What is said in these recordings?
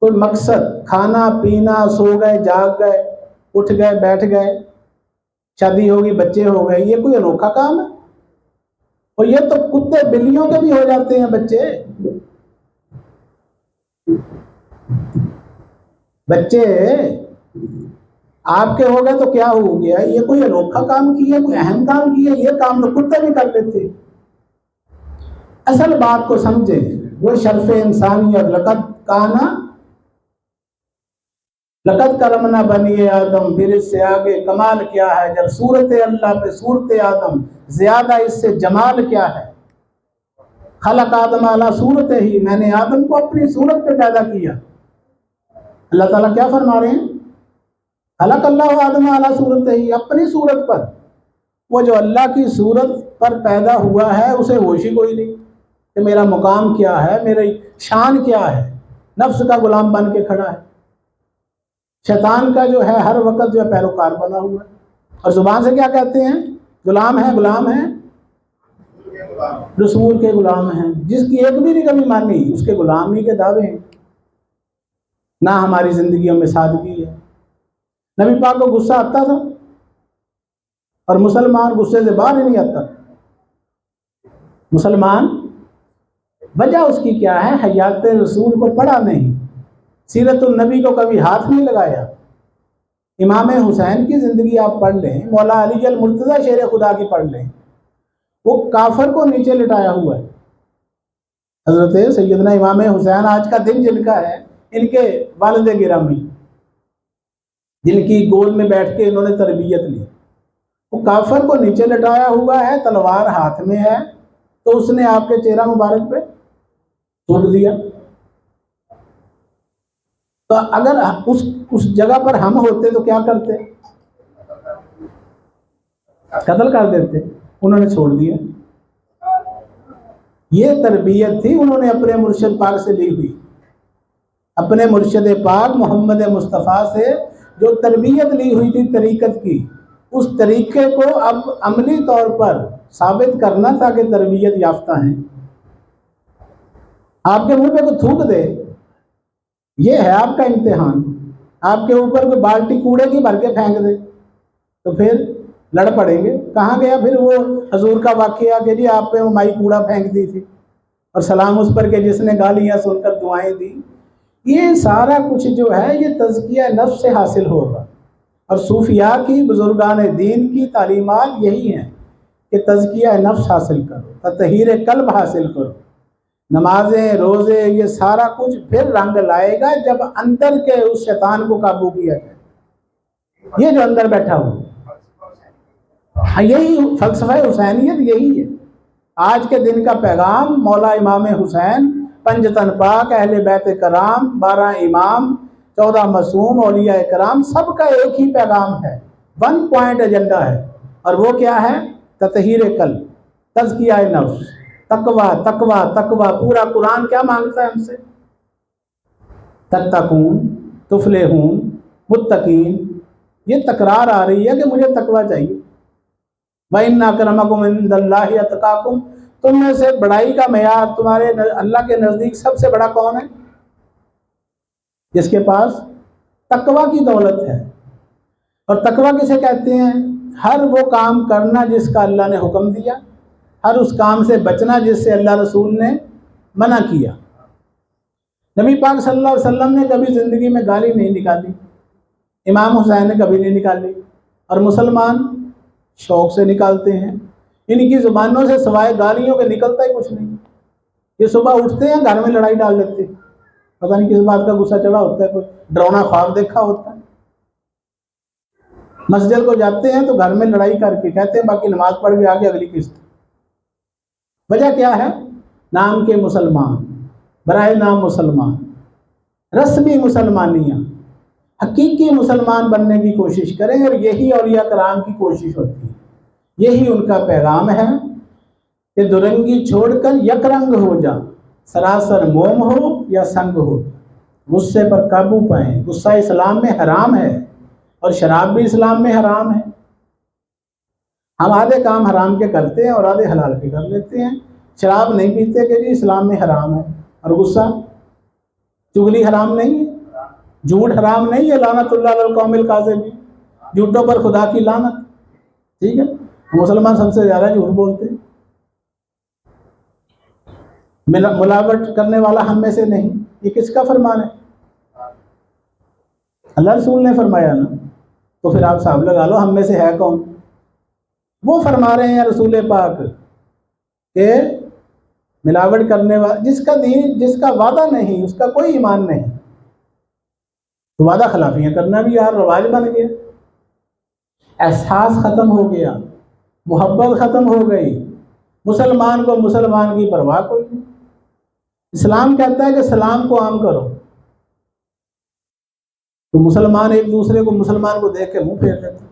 کوئی مقصد، کھانا، پینا، سو گئے، جاگ گئے، اٹھ گئے، بیٹھ گئے، شادی ہوگی بچے ہو گئے، یہ کوئی انوکھا کام ہے؟ اور یہ تو کتے بلیوں کے بھی ہو جاتے ہیں بچے۔ بچے، آپ کے ہو گئے تو کیا ہو گیا؟ یہ کوئی انوکھا کام کیا کوئی اہم کام کیا یہ کام تو کتے بھی کر لیتے۔ اصل بات کو سمجھے وہ شرف انسانیت لقد کانا لقد کرمنا بنی آدم، پھر اس سے آگے کمال کیا ہے؟ جب صورت اللہ پہ صورت آدم زیادہ اس سے جمال کیا ہے؟ خلق آدم اعلیٰ صورت ہی، میں نے آدم کو اپنی صورت پہ پیدا کیا۔ اللہ تعالیٰ کیا فرما رہے ہیں؟ خلق اللہ آدم اعلیٰ صورت ہی، اپنی صورت پر۔ وہ جو اللہ کی صورت پر پیدا ہوا ہے، اسے ہوش ہی کوئی نہیں کہ میرا مقام کیا ہے، میری شان کیا ہے۔ نفس کا غلام بن کے کھڑا ہے۔ شیطان کا جو ہے ہر وقت جو ہے پیروکار بنا ہوا ہے۔ اور زبان سے کیا کہتے ہیں؟ غلام ہے غلام ہے رسول کے غلام ہیں۔ جس کی ایک بھی نہیں کبھی مانی اس کے غلامی کے دعوے ہیں۔ نہ ہماری زندگیوں میں سادگی ہے۔ نبی پاک کو غصہ آتا تھا، اور مسلمان غصے سے باہر ہی نہیں آتا۔ مسلمان، وجہ اس کی کیا ہے؟ حیات رسول کو پڑھا نہیں۔ سیرت النبی کو کبھی ہاتھ نہیں لگایا۔ امام حسین کی زندگی آپ پڑھ لیں، مولا علی المرتضی شیر خدا کی پڑھ لیں۔ وہ کافر کو نیچے لٹایا ہوا ہے۔ حضرت سیدنا امام حسین آج کا دن جن کا ہے، ان کے والد گرامی۔ جن کی گول میں بیٹھ کے انہوں نے تربیت لی۔ وہ کافر کو نیچے لٹایا ہوا ہے، تلوار ہاتھ میں ہے۔ تو اس نے آپ کے چہرہ مبارک پہ توڑ دیا۔ تو اگر اس اس جگہ پر ہم ہوتے تو کیا کرتے؟ قتل کر دیتے، انہوں نے چھوڑ دیا۔ یہ تربیت تھی انہوں نے اپنے مرشد پاک سے لی ہوئی۔ اپنے مرشد پاک محمد مصطفیٰ سے جو تربیت لی ہوئی تھی طریقت کی، اس طریقے کو اب عملی طور پر ثابت کرنا تھا کہ تربیت یافتہ ہیں۔ آپ کے منہ پہ کوئی تھوک دے۔ یہ ہے آپ کا امتحان۔ آپ کے اوپر کوئی بالٹی کوڑے کی بھر کے پھینک دے۔ تو پھر لڑ پڑیں گے۔ کہاں گیا پھر وہ حضور کا واقعہ کہ جی آپ پہ وہ مائی کوڑا پھینک دی تھی۔ اور سلام اس پر کہ جس نے گالیاں سن کر دعائیں دی یہ سارا کچھ جو ہے یہ تزکیہ نفس سے حاصل ہوگا۔ اور صوفیاء کی، بزرگان دین کی تعلیمات یہی ہیں کہ تزکیہ نفس حاصل کرو تحیر قلب حاصل کرو۔ نمازیں، روزے، یہ سارا کچھ پھر رنگ لائے گا جب اندر کے اس شیطان کو قابو کیا جائے۔ یہ جو اندر بیٹھا ہو۔ ہاں، یہی فلسفہ حسینیت یہی ہے۔ آج کے دن کا پیغام مولا امام حسین، پنجتن پاک، اہل بیت کرام، بارہ امام، چودہ معصوم اولیاء کرام، سب کا ایک ہی پیغام ہے۔ ون پوائنٹ ایجنڈا ہے۔ اور وہ کیا ہے؟ تطہیر کل، تزکیہ نفس۔ تقوا تقوا تقوا پورا قرآن کیا مانگتا ہے ہم سے؟ تتقون، تفلحون، متقین، یہ تکرار آ رہی ہے کہ مجھے تقوا چاہیے۔ بھائی کرمکم عند اللہ اتقاکم۔ تم میں سے بڑائی کا معیار تمہارے اللہ کے نزدیک سب سے بڑا کون ہے؟ جس کے پاس تقوا کی دولت ہے۔ اور تقوا کسے کہتے ہیں؟ ہر وہ کام کرنا جس کا اللہ نے حکم دیا۔ ہر اس کام سے بچنا جس سے اللہ رسول نے منع کیا۔ نبی پاک صلی اللہ علیہ وسلم نے کبھی زندگی میں گالی نہیں نکالی، امام حسین نے کبھی نہیں نکالی اور مسلمان شوق سے نکالتے ہیں۔ ان کی زبانوں سے سوائے گالیوں کے نکلتا ہی کچھ نہیں۔ یہ صبح اٹھتے ہیں، گھر میں لڑائی ڈال دیتے ہیں۔ پتہ نہیں کس بات کا غصہ چڑھا ہوتا ہے، کوئی ڈرونا خواب دیکھا ہوتا ہے۔ مسجد کو جاتے ہیں تو گھر میں لڑائی کر کے کہتے ہیں، باقی نماز پڑھ کے آگے اگلی قسط۔ وجہ کیا ہے؟ نام کے مسلمان، برائے نام مسلمان، رسمی مسلمانیاں۔ حقیقی مسلمان بننے کی کوشش کریں اور یہی اولیاء کرام کی کوشش ہوتی ہے۔ یہی ان کا پیغام ہے کہ درنگی چھوڑ کر یک رنگ ہو جا، سراسر موم ہو یا سنگ ہو۔ غصے پر قابو پائیں۔ غصہ اسلام میں حرام ہے اور شراب بھی اسلام میں حرام ہے۔ ہم آدھے کام حرام کے کرتے ہیں اور آدھے حلال کے کر لیتے ہیں۔ شراب نہیں پیتے کہ جی اسلام میں حرام ہے۔ اور غصہ؟ چگلی حرام نہیں ہے؟ جھوٹ حرام نہیں ہے لانت اللہ علی القوم القاذبین جھوٹوں پر خدا کی لانت ٹھیک ہے؟ مسلمان سب سے زیادہ جھوٹ بولتے ہیں۔ ملاوٹ کرنے والا ہم میں سے نہیں۔ یہ کس کا فرمان ہے؟ اللہ رسول نے فرمایا نا، تو پھر آپ صاحب لگا لو، ہم میں سے ہے کون؟ وہ فرما رہے ہیں رسول پاک کہ ملاوٹ کرنے والا جس کا دین، جس کا وعدہ نہیں، اس کا کوئی ایمان نہیں۔ تو وعدہ خلافیاں کرنا بھی یار رواج بن گیا۔ احساس ختم ہو گیا۔ محبت ختم ہو گئی۔ مسلمان کو مسلمان کی پرواہ کوئی نہیں۔ اسلام کہتا ہے کہ سلام کو عام کرو۔ تو مسلمان ایک دوسرے کو مسلمان کو دیکھ کے منہ پھیر دیتے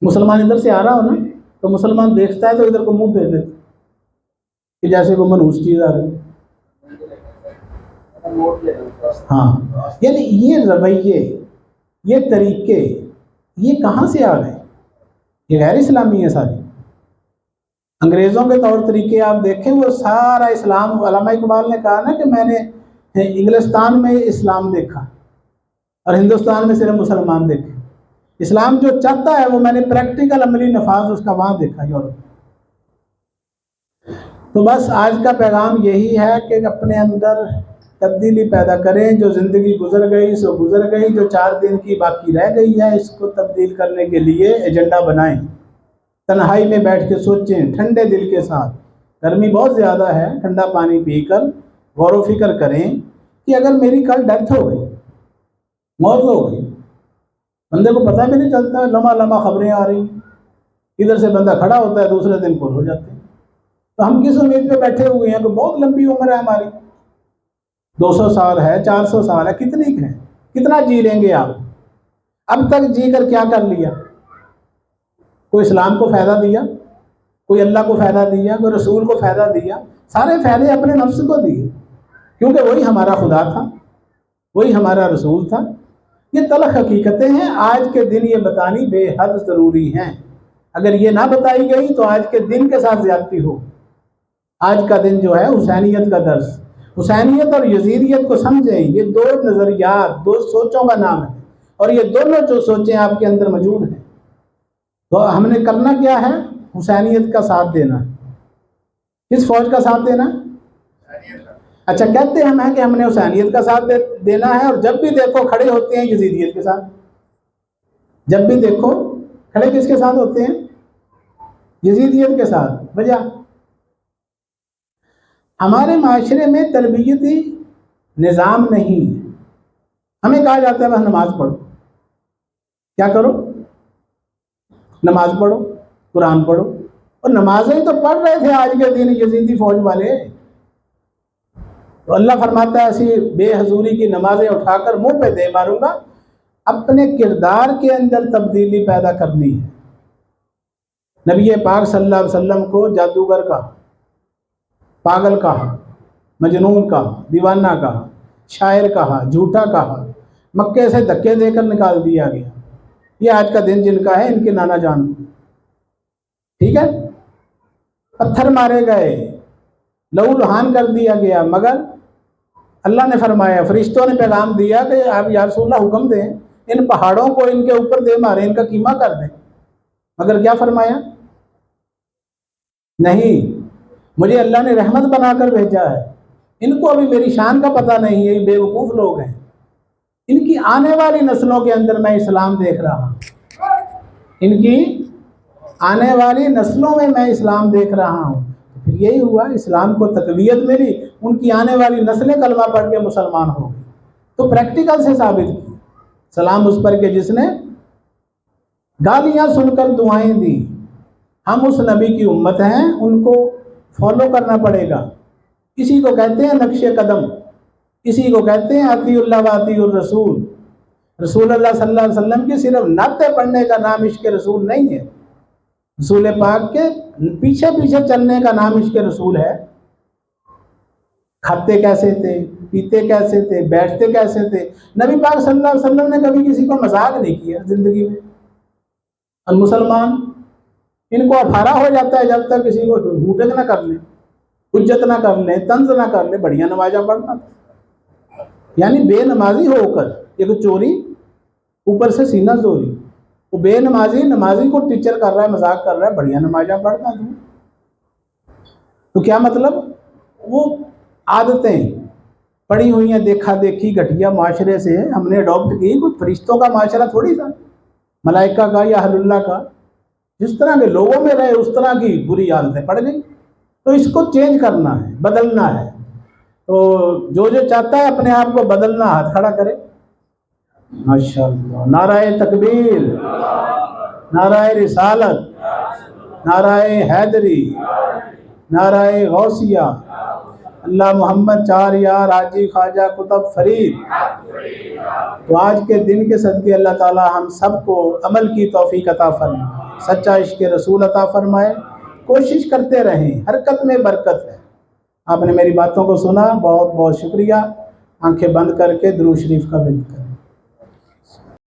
مسلمان ادھر سے آ رہا ہو نا، تو مسلمان دیکھتا ہے تو ادھر کو منہ پھیر دیتا کہ جیسے وہ منوس چیز آ رہی ہاں۔ یعنی یہ رویے، یہ طریقے، یہ کہاں سے آ گئے؟ یہ غیر اسلامی ہے سارے۔ انگریزوں کے طور طریقے آپ دیکھیں، وہ سارا اسلام، علامہ اقبال نے کہا نا کہ میں نے انگلستان میں اسلام دیکھا اور ہندوستان میں صرف مسلمان دیکھے۔ اسلام جو چاہتا ہے، وہ میں نے پریکٹیکل عملی نفاذ اس کا وہاں دیکھا، یورپ تو بس آج کا پیغام یہی ہے کہ اپنے اندر تبدیلی پیدا کریں، جو زندگی گزر گئی، سو گزر گئی، جو چار دن کی باقی رہ گئی ہے، اس کو تبدیل کرنے کے لیے ایجنڈا بنائیں۔ تنہائی میں بیٹھ کے سوچیں، ٹھنڈے دل کے ساتھ۔ گرمی بہت زیادہ ہے، ٹھنڈا پانی پی کر غور و فکر کریں کہ اگر میری کل ڈیتھ ہو گئی، موت ہو گئی بندے کو پتہ بھی نہیں چلتا، لمحہ لمحہ خبریں آ رہی۔ ہیں ادھر سے بندہ کھڑا ہوتا ہے، دوسرے دن پر ہو جاتے ہیں۔ تو ہم کس امید پہ بیٹھے ہوئے ہیں کہ بہت لمبی عمر ہے ہماری؟ دو سو سال ہے، چار سو سال ہے، کتنی ہے کتنا جی لیں گے آپ؟ اب تک جی کر کیا کر لیا؟ کوئی اسلام کو فائدہ دیا؟ کوئی اللہ کو فائدہ دیا؟ کوئی رسول کو فائدہ دیا؟ سارے فائدے اپنے نفس کو دیے۔ کیونکہ وہی ہمارا خدا تھا، وہی ہمارا رسول تھا۔ یہ تلخ حقیقتیں ہیں۔ آج کے دن یہ بتانی بے حد ضروری ہیں۔ اگر یہ نہ بتائی گئی تو آج کے دن کے ساتھ زیادتی ہو۔ آج کا دن جو ہے حسینیت کا درس۔ حسینیت اور یزیدیت کو سمجھیں۔ یہ دو نظریات، دو سوچوں کا نام ہے۔ اور یہ دونوں جو سوچیں آپ کے اندر موجود ہیں۔ تو ہم نے کرنا کیا ہے؟ حسینیت کا ساتھ دینا۔ کس فوج کا ساتھ دینا؟ اچھا کہتے ہم ہیں کہ ہم نے حسینیت کا ساتھ دینا ہے اور جب بھی دیکھو کھڑے ہوتے ہیں یزیدیت کے ساتھ۔ جب بھی دیکھو کھڑے کس کے ساتھ ہوتے ہیں؟ یزیدیت کے ساتھ۔ وجہ ہمارے معاشرے میں تربیتی نظام نہیں ہے۔ ہمیں کہا جاتا ہے بس نماز پڑھو۔ کیا کرو؟ نماز پڑھو، قرآن پڑھو۔ اور نمازیں تو پڑھ رہے تھے آج کے دن یزیدی فوج والے۔ تو اللہ فرماتا ہے، ایسی بے حضوری کی نمازیں اٹھا کر منہ پہ دے ماروں گا۔ اپنے کردار کے اندر تبدیلی پیدا کرنی ہے۔ نبی پاک صلی اللہ علیہ وسلم کو جادوگر کا پاگل کہا، مجنون کہا، دیوانہ کہا، شاعر کہا، جھوٹا کہا، مکے سے دھکے دے کر نکال دیا گیا۔ یہ آج کا دن جن کا ہے، ان کے نانا جان۔ ٹھیک ہے؟ پتھر مارے گئے، لہو لہان کر دیا گیا، مگر اللہ نے فرمایا، فرشتوں نے پیغام دیا کہ آپ یا رسول اللہ حکم دیں، ان پہاڑوں کو ان کے اوپر دے مارے، ان کا قیمہ کر دیں۔ مگر کیا فرمایا؟ نہیں، مجھے اللہ نے رحمت بنا کر بھیجا ہے۔ ان کو ابھی میری شان کا پتہ نہیں ہے، یہ بے وقوف لوگ ہیں۔ ان کی آنے والی نسلوں کے اندر میں اسلام دیکھ رہا ہوں۔ ان کی آنے والی نسلوں میں میں اسلام دیکھ رہا ہوں۔ پھر یہی ہوا، اسلام کو تقویت ملی۔ ان کی آنے والی نسلیں کلمہ پڑھ کے مسلمان ہو گئی۔ تو پریکٹیکل سے ثابت کی۔ سلام اس پر کہ جس نے گالیاں سن کر دعائیں دی ہم اس نبی کی امت ہیں، ان کو فالو کرنا پڑے گا۔ اسی کو کہتے ہیں نقش قدم۔ اسی کو کہتے ہیں عطی اللہ و عطی الرسول۔ رسول اللہ صلی اللہ علیہ وسلم کی صرف نعتیں پڑھنے کا نام عشق رسول نہیں ہے۔ رسول پاک کے پیچھے پیچھے چلنے کا نام عشق رسول ہے۔ کھاتے کیسے تھے، پیتے کیسے تھے، بیٹھتے کیسے تھے؟ نبی پاک صلی اللہ علیہ وسلم نے کبھی کسی کو مذاق نہیں کیا زندگی میں۔ ان مسلمان، ان کو اٹھارہ ہو جاتا ہے جب تک کسی کو ہوٹک نہ کر لیں حجت نہ کر لیں طنز نہ کر لیں بڑھیا نمازہ پڑھنا۔ تھا یعنی بے نمازی ہو کر، ایک چوری اوپر سے سینہ زوری۔ وہ بے نمازی نمازی کو ٹیچر کر رہا ہے، مذاق کر رہا ہے، بڑھیا نمازہ پڑھنا۔ تھا تو کیا مطلب؟ وہ عادتیں پڑی ہوئی ہیں، دیکھا دیکھی، گھٹیا معاشرے سے ہم نے اڈاپٹ کی۔ کوئی فرشتوں کا معاشرہ تھوڑی تھا ملائکہ کا یا حل اللہ کا۔ جس طرح کے لوگوں میں رہے، اس طرح کی بری عادتیں پڑ گئیں۔ تو اس کو چینج کرنا ہے، بدلنا ہے۔ تو جو جو چاہتا ہے، اپنے آپ کو بدلنا، ہاتھ کھڑا کرے۔ ماشاء اللہ نعرہ تکبیر۔ نعرہ رسالت۔ نعرہ حیدری۔ نعرہ غوثیہ۔ اللہ محمد چار یار راجی خواجہ، قطب، فرید۔ تو آج کے دن کے صدقے اللہ تعالی ہم سب کو عمل کی توفیق عطا فرمائے۔ سچا عشق رسول عطا فرمائے۔ کوشش کرتے رہیں، حرکت میں برکت ہے۔ آپ نے میری باتوں کو سنا، بہت بہت شکریہ۔ آنکھیں بند کر کے درو شریف کا بند کریں